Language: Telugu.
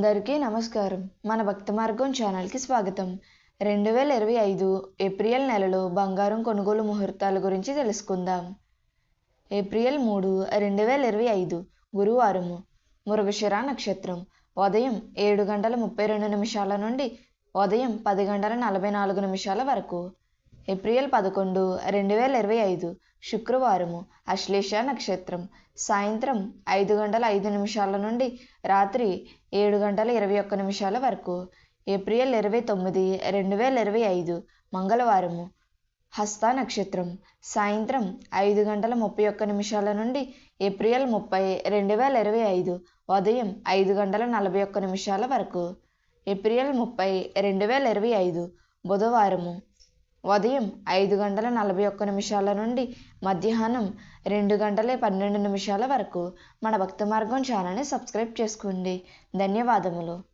అందరికీ నమస్కారం. మన భక్త మార్గం ఛానల్కి స్వాగతం. రెండు వేల ఇరవై ఐదు ఏప్రిల్ నెలలో బంగారం కొనుగోలు ముహూర్తాల గురించి తెలుసుకుందాం. ఏప్రిల్ మూడు రెండు వేల ఇరవై ఐదు గురువారము మృగశిర నక్షత్రం. ఉదయం ఏడు గంటల ముప్పై రెండు నిమిషాల నుండి ఉదయం పది గంటల నలభై నాలుగు నిమిషాల వరకు. ఏప్రిల్ పదకొండు రెండు వేల ఇరవై ఐదు శుక్రవారము అశ్లేష నక్షత్రం. సాయంత్రం ఐదు గంటల ఐదు నిమిషాల నుండి రాత్రి ఏడు గంటల ఇరవై ఒక్క నిమిషాల వరకు. ఏప్రిల్ ఇరవై తొమ్మిది రెండు వేల ఇరవై ఐదు మంగళవారము హస్త నక్షత్రం. సాయంత్రం ఐదు గంటల ముప్పై ఒక్క నిమిషాల నుండి ఏప్రిల్ ముప్పై రెండు వేల ఇరవై ఐదు ఉదయం ఐదు గంటల నలభై ఒక్క నిమిషాల వరకు. ఏప్రిల్ ముప్పై రెండు వేల ఇరవై ఐదు బుధవారము ఉదయం ఐదు గంటల నలభై ఒక్క నిమిషాల నుండి మధ్యాహ్నం రెండు గంటల పన్నెండు నిమిషాల వరకు మన భక్త మార్గం ఛానల్ని సబ్స్క్రైబ్ చేసుకోండి. ధన్యవాదములు.